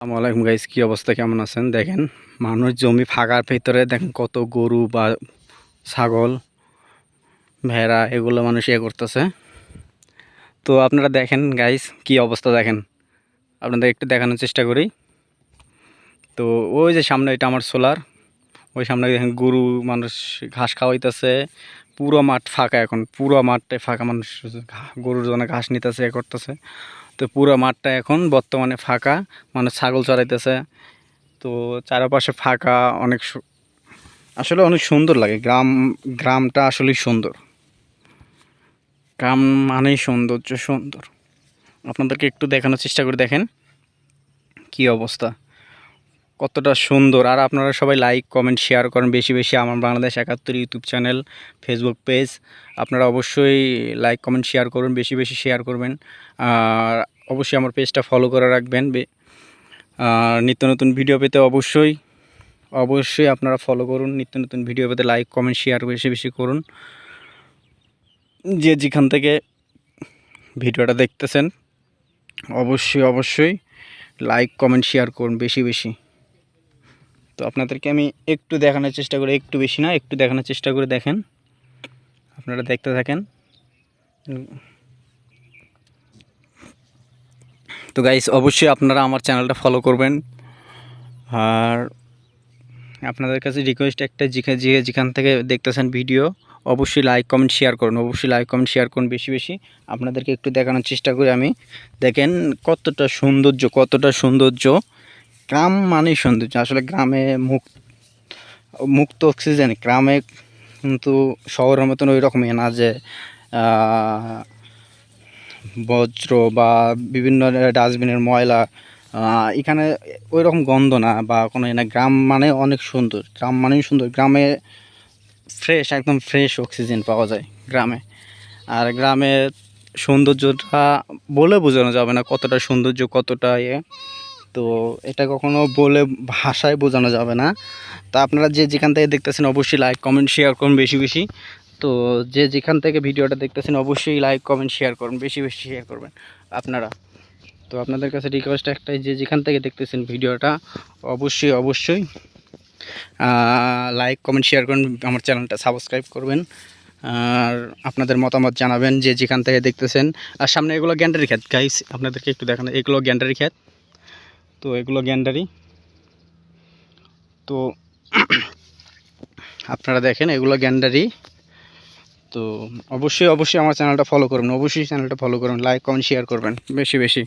আসসালামু আলাইকুম গাইস কি অবস্থা? কেমন আছেন? দেখেন, মানুষ জমি ফাঁকার ভিতরে দেখেন কত গরু বা ছাগল, ভেড়া এগুলো মানুষ ইয়ে করতেছে। তো আপনারা দেখেন গাইস কি অবস্থা দেখেন? আপনাদের একটু দেখানোর চেষ্টা করি। তো ওই যে সামনে এটা আমার সোলার ওই সামনে দেখেন গরু মানুষ ঘাস খাওয়াইতেছে। পুরো মাঠ ফাঁকা এখন, পুরো মাঠটাই ফাঁকা মানুষ গরুর জন্য ঘাস নিতেছে, এ করতেছে। তো পুরো মাঠটা এখন বর্তমানে ফাঁকা মানে ছাগল চড়াইতেছে। তো চারপাশে ফাঁকা, অনেক আসলে অনেক সুন্দর লাগে। গ্রাম, গ্রামটা আসলেই সুন্দর। গ্রাম মানেই সৌন্দর্য সুন্দর। আপনাদেরকে একটু দেখানোর চেষ্টা করে দেখেন, কি অবস্থা। কতটা সুন্দর। আর আপনারা সবাই লাইক কমেন্ট শেয়ার করেন। বেশি বেশি আমার বাংলাদেশ একাত্তর ইউটিউব চ্যানেল ফেসবুক পেজ আপনারা অবশ্যই লাইক কমেন্ট শেয়ার করুন। বেশি বেশি শেয়ার করবেন। আর অবশ্যই আমার পেজটা ফলো করে রাখবেন। আর নিত্য নতুন ভিডিও পেতে অবশ্যই অবশ্যই আপনারা ফলো করুন। নিত্য নতুন ভিডিও পেতে লাইক কমেন্ট শেয়ার বেশি বেশি করুন। যে যেখান থেকে ভিডিওটা দেখতেছেন, অবশ্যই অবশ্যই লাইক কমেন্ট শেয়ার করুন। বেশি বেশি। তো আপনাদেরকে আমি একটু দেখানোর চেষ্টা করি, একটু বেশি না, একটু দেখানোর চেষ্টা করে দেখেন। আপনারা দেখতে থাকেন। তো গাইস অবশ্যই আপনারা আমার চ্যানেলটা ফলো করবেন। আর আপনাদের কাছে রিকোয়েস্ট একটা যেখানে যেখান থেকে দেখতেছেন ভিডিও অবশ্যই লাইক কমেন্ট শেয়ার করুন। অবশ্যই লাইক কমেন্ট শেয়ার করুন বেশি বেশি। আপনাদেরকে একটু দেখানোর চেষ্টা করি আমি। দেখেন কতটা সৌন্দর্য কতটা সৌন্দর্য। গ্রাম মানেই সৌন্দর্য, আসলে গ্রামে মুখ, মুক্ত অক্সিজেন গ্রামে কিন্তু শহরের মতন ওই রকমই না যে বজ্র বা বিভিন্ন ডাস্টবিনের ময়লা এখানে ওই রকম গন্ধ না বা কোনো না। গ্রাম মানে অনেক সুন্দর, গ্রাম মানেই সুন্দর। গ্রামে ফ্রেশ একদম ফ্রেশ অক্সিজেন পাওয়া যায় গ্রামে। আর গ্রামের সৌন্দর্যটা বলে বোঝানো যাবে না কতটা সৌন্দর্য, কতটা ইয়ে। তো এটা কখনো বলে ভাষায় বোঝানো যাবে না। তা আপনারা যে যেখান থেকে দেখতেছেন অবশ্যই লাইক কমেন্ট শেয়ার করুন বেশি বেশি। তো যে যেখান থেকে ভিডিওটা দেখতেছেন অবশ্যই লাইক কমেন্ট শেয়ার করুন, বেশি বেশি শেয়ার করবেন আপনারা। তো আপনাদের কাছে রিকোয়েস্ট একটাই, যে যেখান থেকে দেখতেছেন ভিডিওটা, অবশ্যই অবশ্যই লাইক কমেন্ট শেয়ার করুন, আমার চ্যানেলটা সাবস্ক্রাইব করবেন। আর আপনাদের মতামত জানাবেন যে যেখান থেকে দেখতেছেন। আর সামনে এগুলো গ্যান্ডারি খ্যাত গাইস আপনাদেরকে একটু দেখানো, এগুলো গ্যান্ডারি খ্যাত তো এগুলো গ্যান্ডারি। তো আপনারা দেখেন এগুলো গ্যান্ডারি। তো অবশ্যই অবশ্যই আমার চ্যানেলটা ফলো করবেন। অবশ্যই চ্যানেলটা ফলো করবেন। লাইক কমেন্ট শেয়ার করবেন। বেশি বেশি।